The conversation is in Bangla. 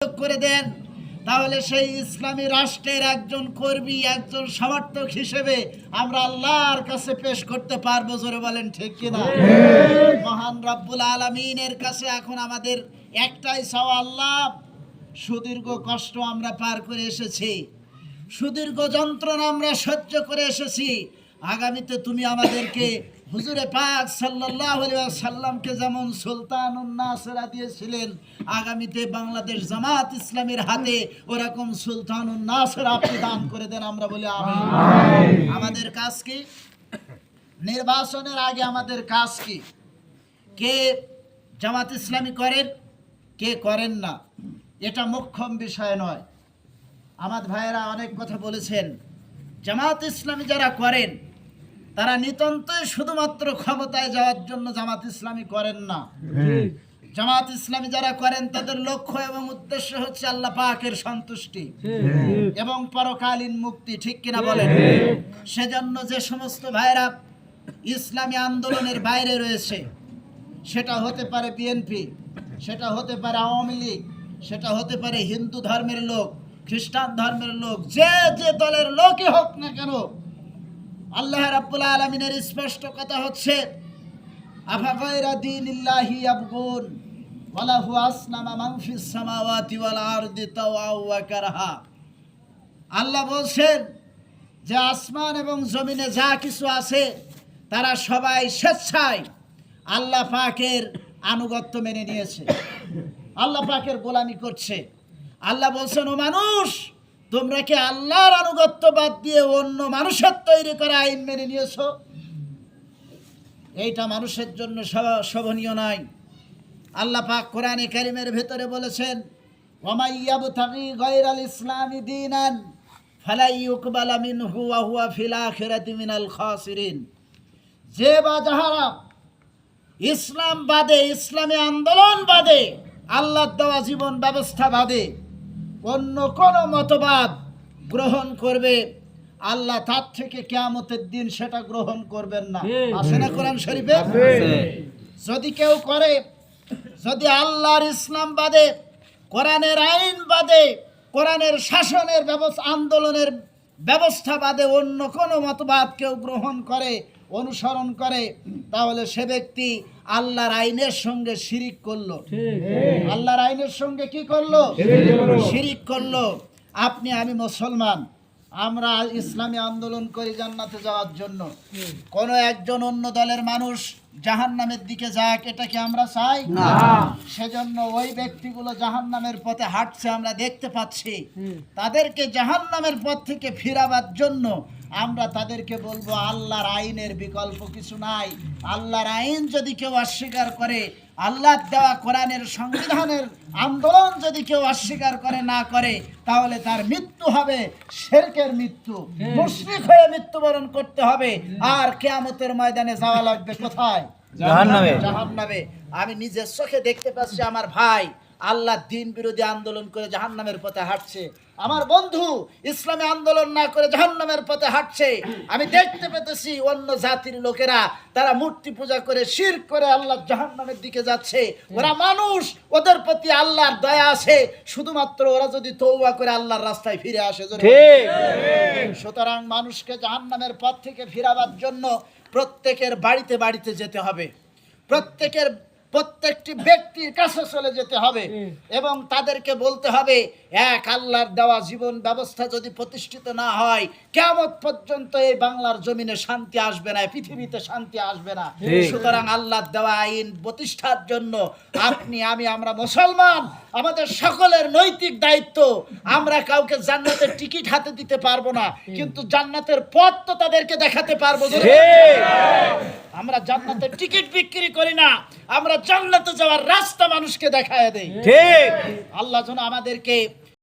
করে দেন তাহলে সেই ইসলামী রাষ্ট্রের একজন কর্মী একজন সমর্থক হিসেবে আমরা আল্লাহর কাছে পেশ করতে পারব জোরে বলেন ঠিক কিনা মহান রব্বুল আলমিনের কাছে এখন আমাদের একটাই চাওয়া আল্লাহ সুদীর্ঘ কষ্ট আমরা পার করে এসেছি সুদীর্ঘ যন্ত্রণা আমরা সহ্য করে এসেছি আগামীতে তুমি আমাদেরকে হুজুরে পাক সাল্লাল্লাহু আলাইহি সাল্লামকে যেমন সুলতান নাসরা দিয়েছিলেন আগামীতে বাংলাদেশ জামাত ইসলামের হাতে ওরকম সুলতান নাসর আপনি দান করে দেন আমরা বলি আমিন। আমাদের কাজ কি? নির্বাচনের আগে আমাদের কাজ কি? কে জামাত ইসলামী করেন কে করেন না? এটা মোক্ষম বিষয় নয়। আমার ভাইয়েরা অনেক কথা বলেছেন জামাত ইসলামী যারা করেন তারা নিতান্তই শুধুমাত্র ক্ষমতায় যাওয়ার জন্য জামাত ইসলামী করেন না। জামাত ইসলামী যারা করেন তাদের লক্ষ্য এবং উদ্দেশ্য হচ্ছে আল্লাহ পাকের সন্তুষ্টি এবং পরকালীন মুক্তি ঠিক কিনা বলেন? সেজন্য যে সমস্ত ভাইরা ইসলামী আন্দোলনের বাইরে রয়েছে সেটা হতে পারে বিএনপি সেটা হতে পারে আওয়ামী লীগ সেটা হতে পারে হিন্দু ধর্মের লোক খ্রিস্টান ধর্মের লোক যে যে দলের লোকই হোক না কেন আল্লাহ রাব্বুল আলমিনের স্পষ্ট কথা হচ্ছে আফাগায়রা দীনিল্লাহি ইয়াবগুন ওয়ালাহু আসলামা মান ফিস সামাওয়াতি ওয়াল আরদি তাওআ ওয়া কারহা। আল্লাহ বলছেন যে আসমান এবং জমিনে যা কিছু আছে, তারা সবাই স্বেচ্ছায় আল্লাহ পাকের আনুগত্য মেনে নিয়েছে। আল্লাহ পাকের গোলামি করছে। আল্লাহ বলছেন, ও মানুষ তোমরা কি আল্লাহর আনুগত্য বাদ দিয়ে অন্য মানুষের তৈরি করা আইন মেনে নিয়েছো? এইটা মানুষের জন্য শোভনীয় নয়। আল্লাহ পাক কোরআনে কারিমের ভেতরে বলেছেন ওমাইয়াব ইসলামী ইউকবালা মিনহু ওয়া হুয়া ফিল মিনাল যে বা যাহারা ইসলাম বাদে, ইসলামী আন্দোলন বাদে, আল্লাহর দেওয়া জীবন ব্যবস্থা বাদে অন্য কোন মতবাদ গ্রহণ করবে আল্লাহ তার থেকে কেয়ামতের দিন সেটা গ্রহণ করবেন না। আসে না কোরআন শরীফে? যদি কেউ করে যদি আল্লাহর ইসলাম বাদে কোরআনের আইন বাদে কোরআনের শাসনের ব্যবস্থা আন্দোলনের ব্যবস্থা বাদে অন্য কোনো মতবাদ কেউ গ্রহণ করে অনুসরণ করে তাহলে সে ব্যক্তি আল্লাহর আইনের সঙ্গে শিরিক করল। আল্লাহর আইনের সঙ্গে কি করল? শিরিক করল। আপনি আমি মুসলমান। আমরা ইসলামী আন্দোলন করি জান্নাতে যাওয়ার জন্য। কোন একজন অন্য দলের মানুষ জাহান্নামের দিকে যাক এটা কি আমরা চাই? না। সেজন্য ওই ব্যক্তিগুলো জাহান্নামের পথে হাঁটছে আমরা দেখতে পাচ্ছি। তাদেরকে জাহান্নামের পথ থেকে ফিরাবার জন্য আমরা তাদেরকে বলব আল্লাহর আইনের বিকল্প কিছু নাই। আল্লাহর আইন যদি কেউ অস্বীকার করে আল্লাহর দেওয়া কোরআনের সংবিধানের আন্দোলন যদি কেউ অস্বীকার করে না করে তাহলে তার মৃত্যু হবে শেরকের মৃত্যু। মুশরিক হয়ে মৃত্যুবরণ করতে হবে। আর কেয়ামতের ময়দানে যাওয়া লাগবে কোথায়? জাহান্নামে। জাহান্নামে। আমি নিজের চোখে দেখতে পাচ্ছি আমার ভাই। আল্লাহ দিন বিরোধী আন্দোলন করে জাহান্নামের পথে হাঁটছে। আমার বন্ধু ইসলামী আন্দোলন না করে জাহান্নামের পথে হাঁটছে। আমি দেখতে পেতেছি অন্য জাতির লোকেরা তারা মূর্তি পূজা করে শির করে আল্লাহ জাহান্নামের দিকে যাচ্ছে। ওরা মানুষ ওদের প্রতি আল্লাহর দয়া আছে। শুধুমাত্র ওরা যদি তৌবা করে আল্লাহর রাস্তায় ফিরে আসে সুতরাং মানুষকে জাহান্নামের পথ থেকে ফিরাবার জন্য প্রত্যেকের বাড়িতে বাড়িতে যেতে হবে। প্রত্যেকের প্রত্যেকটি ব্যক্তির কাছে চলে যেতে হবে এবং তাদেরকে বলতে হবে এক আল্লাহর দেওয়া জীবন ব্যবস্থা যদি প্রতিষ্ঠিত না হয় কেমন পর্যন্ত এই বাংলার জমিনে শান্তি আসবে না পৃথিবীতে শান্তি আসবে না। সুতরাং আল্লাহর দেওয়া আইন প্রতিষ্ঠার জন্য আপনি আমি আমরা মুসলমান আমাদের সকলের নৈতিক দায়িত্ব আমরা কাউকে জান্নাতের টিকিট হাতে দিতে পারব না কিন্তু জান্নাতের পথ তো তাদেরকে দেখাতে পারব। আমরা জান্নাতের টিকিট বিক্রি করি না আমরা জান্নাতে যাওয়ার রাস্তা মানুষকে দেখায় দেই। ঠিক। আল্লাহ যেন আমাদেরকে